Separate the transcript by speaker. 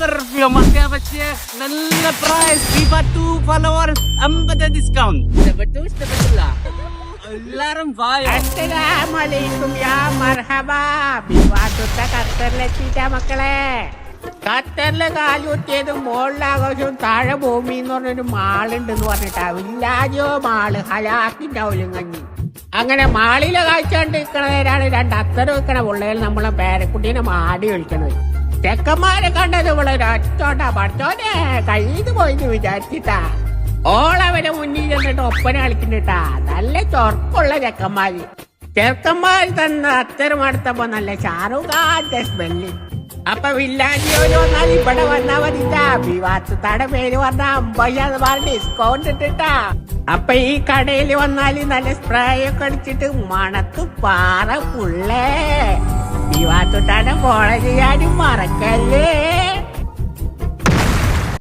Speaker 1: Perfume നല്ല price ഫിഫ to followers അമ്പത് ഡിസ്കൗണ്ട് ഇഷ്ടപ്പെട്ടു ഇഷ്ടപ്പെട്ടില്ല. എല്ലാരും
Speaker 2: അസ്സലാമലൈക്കും. യാ മർഹബ. വിവാദത്ത ഖത്തറിലെത്തിയിട്ടാ മക്കളെ. ഖത്തറിലെ കാലുകുത്തിയത് മുകളിലാകാശവും താഴെ ഭൂമി എന്ന് പറഞ്ഞൊരു മാളുണ്ടെന്ന് പറഞ്ഞിട്ടാ വില്ലാജോ മാൾ? ഹലാക്കിണ്ടാവില്ല കഞ്ഞി. അങ്ങനെ മാളിലെ കാഴ്ചണ്ട് നിൽക്കണവരാണ് രണ്ട് അത്തരം വെക്കണ പിള്ളേർ നമ്മളെ പേരക്കുട്ടീനെ മാടി വിളിക്കണത് ചെക്കന്മാരെ കണ്ടത് ഇവിടെ ഒറ്റോട്ടാ പഠിച്ചോനെ കയ്യിൽ പോയിന്ന് വിചാരിച്ചിട്ടാ. ഓളവരെ മുന്നിൽ ചെന്നിട്ട് ഒപ്പന കളിക്കുന്നുട്ടാ. നല്ല ചൊർക്കുള്ള ചെക്കന്മാര്. ചെറുക്കന്മാർ തന്ന അത്തരം അടുത്തപ്പോ നല്ല ഷാറുഖാന്റെ ഖാന്റെ സ്മെല്ല്. അപ്പൊ വില്ലാജിയോര് വന്നാൽ ഇവിടെ വന്നാ മതിട്ടാ. വിവാസത്താടെ പേര് പറഞ്ഞ അമ്പത് ശതമാനം ഡിസ്കൗണ്ട് ഇട്ടിട്ടാ. അപ്പൊ ഈ കടയിൽ വന്നാൽ നല്ല സ്പ്രേ ഒക്കെ അടിച്ചിട്ട് മണത്ത് പാറ പുള്ളേ വിവാസത്താടെ കോളേജ് ചെയ്യാനും മറക്കല്ലേ?